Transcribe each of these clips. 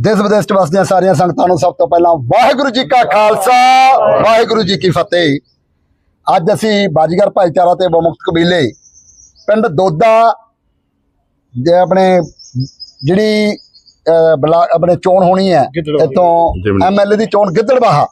ਦੇਸ਼ ਵਿਦੇਸ਼ ਚ ਵਸਦੀਆਂ ਸਾਰੀਆਂ ਸੰਗਤਾਂ ਨੂੰ ਸਭ ਤੋਂ ਪਹਿਲਾਂ ਵਾਹਿਗੁਰੂ ਜੀ ਕਾ ਖਾਲਸਾ ਵਾਹਿਗੁਰੂ ਜੀ ਕੀ ਫਤਿਹ। ਅੱਜ ਅਸੀਂ ਬਾਜੀਗਰ ਭਾਈਚਾਰਾ ਤੇ ਬਮੁਕਤ ਕਬੀਲੇ ਪਿੰਡ ਦੋਦਾ ਦੇ ਆਪਣੇ ਜਿਹੜੀ ਅਹ, ਬਲਾ- ਆਪਣੇ ਚੋਣ ਹੋਣੀ ਹੈ ਇੱਥੋਂ ਜਿਮਨੀ। ਐਮਐਲਏ ਦੀ ਚੋਣ ਗਿੱਦੜਬਾਹਾ।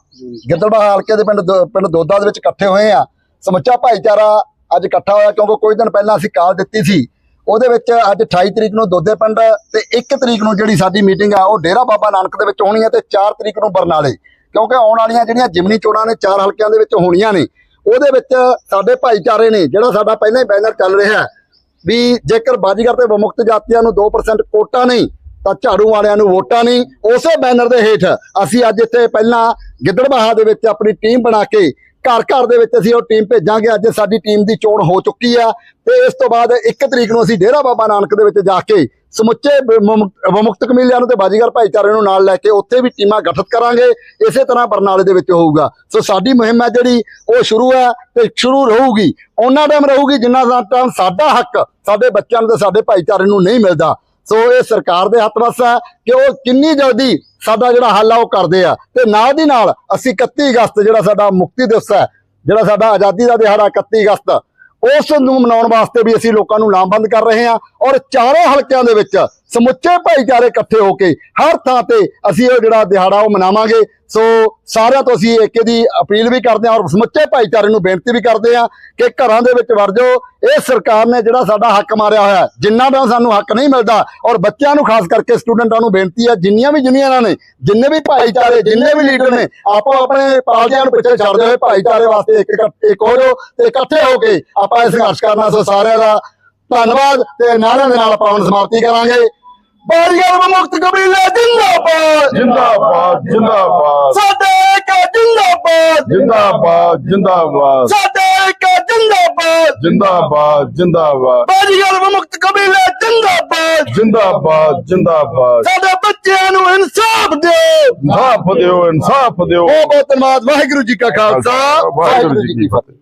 ਗਿੱਦੜਬਾਹਾ ਹਲਕੇ ਦੇ ਪਿੰਡ ਦੋ- ਪਿੰਡ ਦੋਦਾ ਦੇ ਵਿੱਚ ਇਕੱਠੇ ਹੋਏ ਆ ਸਮੁੱਚਾ ਭਾਈਚਾਰਾ ਅੱਜ ਇਕੱਠਾ ਹੋਇਆ ਕਿਉਂਕਿ ਕੁਝ ਦਿਨ ਪਹਿਲਾਂ ਅਸੀਂ ਕਾਲ ਦਿੱਤੀ ਸੀ। ਉਹਦੇ ਵਿੱਚ ਅੱਜ 28 ਤਰੀਕ ਨੂੰ ਦੋਦੇ ਪਿੰਡ ਤੇ 1 ਤਰੀਕ ਨੂੰ ਜਿਹੜੀ ਸਾਡੀ ਮੀਟਿੰਗ ਆ, ਉਹ ਡੇਰਾ ਬਾਬਾ ਨਾਨਕ ਦੇ ਵਿੱਚ ਹੋਣੀ ਹੈ ਤੇ 4 ਤਰੀਕ ਨੂੰ ਬਰਨਾਲੇ। ਕਿਉਂਕਿ ਆਉਣ ਵਾਲੀਆਂ ਜਿਹੜੀਆਂ ਜਿਮਨੀ ਚੋਣਾਂ ਨੇ, ਚਾਰ ਹਲਕਿਆਂ ਦੇ ਵਿੱਚ ਹੋਣੀਆਂ ਨੇ, ਉਹਦੇ ਵਿੱਚ ਸਾਡੇ ਭਾਈਚਾਰੇ ਨੇ, ਜਿਹੜਾ ਸਾਡਾ ਪਹਿਲਾਂ ਹੀ ਬੈਨਰ ਚੱਲ ਰਿਹਾ ਵੀ ਜੇਕਰ ਬਾਜੀਗਰ ਤੇ ਵਿਮੁਕਤ ਜਾਤੀਆਂ ਨੂੰ 2% ਕੋਟਾ ਨਹੀਂ, ਤਾਂ ਝਾੜੂ ਵਾਲਿਆਂ ਨੂੰ ਵੋਟਾਂ ਨਹੀਂ, ਉਸੇ ਬੈਨਰ ਦੇ ਹੇਠ ਅਸੀਂ ਅੱਜ ਇੱਥੇ ਪਹਿਲਾਂ ਗਿੱਦੜਬਾਹਾ ਦੇ ਵਿੱਚ ਆਪਣੀ ਟੀਮ ਬਣਾ ਕੇ ਘਰ ਘਰ ਦੇ ਵਿੱਚ ਅਸੀਂ ਉਹ ਟੀਮ ਭੇਜਾਂਗੇ। ਅੱਜ ਸਾਡੀ ਟੀਮ ਦੀ ਚੋਣ ਹੋ ਚੁੱਕੀ ਆ ਤੇ ਇਸ ਤੋਂ ਬਾਅਦ 1 ਤਰੀਕ ਨੂੰ ਅਸੀਂ ਡੇਰਾ ਬਾਬਾ ਨਾਨਕ ਦੇ ਵਿੱਚ ਜਾ ਕੇ ਸਮੁੱਚੇ ਵਿਮੁਕਤ ਵਿਮੁਕਤ ਕਮੀਲਿਆਂ ਨੂੰ ਤੇ ਬਾਜੀਗਰ ਭਾਈਚਾਰੇ ਨੂੰ ਨਾਲ ਲੈ ਕੇ ਉੱਥੇ ਵੀ ਟੀਮਾਂ ਗਠਿਤ ਕਰਾਂਗੇ। ਇਸੇ ਤਰ੍ਹਾਂ ਬਰਨਾਲੇ ਦੇ ਵਿੱਚ ਹੋਊਗਾ। ਸੋ ਸਾਡੀ ਮੁਹਿੰਮ ਹੈ ਜਿਹੜੀ, ਉਹ ਸ਼ੁਰੂ ਹੈ ਤੇ ਸ਼ੁਰੂ ਰਹੂਗੀ। ਉਹਨਾਂ ਟਾਈਮ ਰਹੂਗੀ ਜਿੰਨਾ ਟਾਈਮ ਸਾਡਾ ਹੱਕ, ਸਾਡੇ ਬੱਚਿਆਂ ਨੂੰ ਤੇ ਸਾਡੇ ਭਾਈਚਾਰੇ ਨੂੰ ਨਹੀਂ ਮਿਲਦਾ। ਸੋ ਇਹ ਸਰਕਾਰ ਦੇ ਹੱਥ ਵੱਸ ਹੈ ਕਿ ਉਹ ਕਿੰਨੀ ਜਲਦੀ ਸਾਡਾ ਜਿਹੜਾ ਹੱਲ ਆ ਉਹ ਕਰਦੇ ਆ। ਤੇ ਨਾਲ ਦੀ ਨਾਲ ਅਸੀਂ 31 ਅਗਸਤ ਜਿਹੜਾ ਸਾਡਾ ਮੁਕਤੀ ਦਿਵਸ ਹੈ, ਜਿਹੜਾ ਸਾਡਾ ਆਜ਼ਾਦੀ ਦਾ ਦਿਹਾੜਾ 31 ਅਗਸਤ, ਉਸ ਨੂੰ ਮਨਾਉਣ ਵਾਸਤੇ ਵੀ ਅਸੀਂ ਲੋਕਾਂ ਨੂੰ ਲਾਮਬੰਦ ਕਰ ਰਹੇ ਹਾਂ ਔਰ ਚਾਰੋਂ ਹਲਕਿਆਂ ਦੇ ਵਿੱਚ ਸਮੁੱਚੇ ਭਾਈਚਾਰੇ ਇਕੱਠੇ ਹੋ ਕੇ ਹਰ ਥਾਂ ਤੇ ਅਸੀਂ ਉਹ ਜਿਹੜਾ ਦਿਹਾੜਾ ਉਹ ਮਨਾਵਾਂਗੇ। ਸੋ ਸਾਰਿਆਂ ਤੋਂ ਅਸੀਂ ਏਕੇ ਦੀ ਅਪੀਲ ਵੀ ਕਰਦੇ ਹਾਂ ਔਰ ਸਮੁੱਚੇ ਭਾਈਚਾਰੇ ਨੂੰ ਬੇਨਤੀ ਵੀ ਕਰਦੇ ਹਾਂ ਕਿ ਘਰਾਂ ਦੇ ਵਿੱਚ ਵੜ ਜਾਓ। ਇਹ ਸਰਕਾਰ ਨੇ ਜਿਹੜਾ ਸਾਡਾ ਹੱਕ ਮਾਰਿਆ ਹੋਇਆ ਜਿੰਨਾ ਦਾ ਸਾਨੂੰ ਹੱਕ ਨਹੀਂ ਮਿਲਦਾ ਔਰ ਬੱਚਿਆਂ ਨੂੰ ਖਾਸ ਕਰਕੇ ਸਟੂਡੈਂਟਾਂ ਨੂੰ ਬੇਨਤੀ ਹੈ, ਜਿੰਨੀਆਂ ਵੀ ਯੂਨੀਅਨਾਂ ਨੇ, ਜਿੰਨੇ ਵੀ ਭਾਈਚਾਰੇ, ਜਿੰਨੇ ਵੀ ਲੀਡਰ ਨੇ, ਆਪੋ ਆਪਣੇ ਪਾਰਟੀਆਂ ਨੂੰ ਪਿੱਛੇ ਛੱਡਦੇ ਹੋਏ ਭਾਈਚਾਰੇ ਵਾਸਤੇ ਇੱਕ ਇੱਕ ਹੋ ਜਾਓ ਤੇ ਇਕੱਠੇ ਹੋ ਕੇ ਆਪਾਂ ਇਹ ਸੰਘਰਸ਼ ਕਰਨਾ। ਸੋ ਸਾਰਿਆਂ ਦਾ ਧੰਨਵਾਦ ਤੇ ਨਾਰਿਆਂ ਦੇ ਨਾਲ ਆਪਾਂ ਹੁਣ ਸਮਾਪਤੀ ਕਰਾਂਗੇ। ਬਾਰੀਆਂ ਮੁਕਤ ਕਬੀਲਾ ਜਿੰਦਾਬਾਦ। ਜਿੰਦਾਬਾਦ ਜਿੰਦਾਬਾਦ। ਸਾਡੇ ਇੱਕ ਜਿੰਦਾਬਾਦ। ਜਿੰਦਾਬਾਦ ਜਿੰਦਾਬਾਦ। ਸਾਡੇ ਇੱਕ ਜਿੰਦਾਬਾਦ। ਜਿੰਦਾਬਾਦ ਜਿੰਦਾਬਾਦ। ਬਾਰੀਆਂ ਮੁਕਤ ਕਬੀਲਾ ਜਿੰਦਾਬਾਦ। ਜਿੰਦਾਬਾਦ ਜਿੰਦਾਬਾਦ। ਸਾਡੇ ਬੱਚਿਆਂ ਨੂੰ ਇਨਸਾਫ ਦਿਓ। ਇਨਸਾਫ ਦਿਓ ਇਨਸਾਫ ਦਿਓ। ਬਹੁਤ ਬਹੁਤ ਧੰਨਵਾਦ। ਵਾਹਿਗੁਰੂ ਜੀ ਕਾ ਖਾਲਸਾ। ਵਾਹਿਗੁਰੂ ਜੀ ਕੀ ਫਤਿਹ।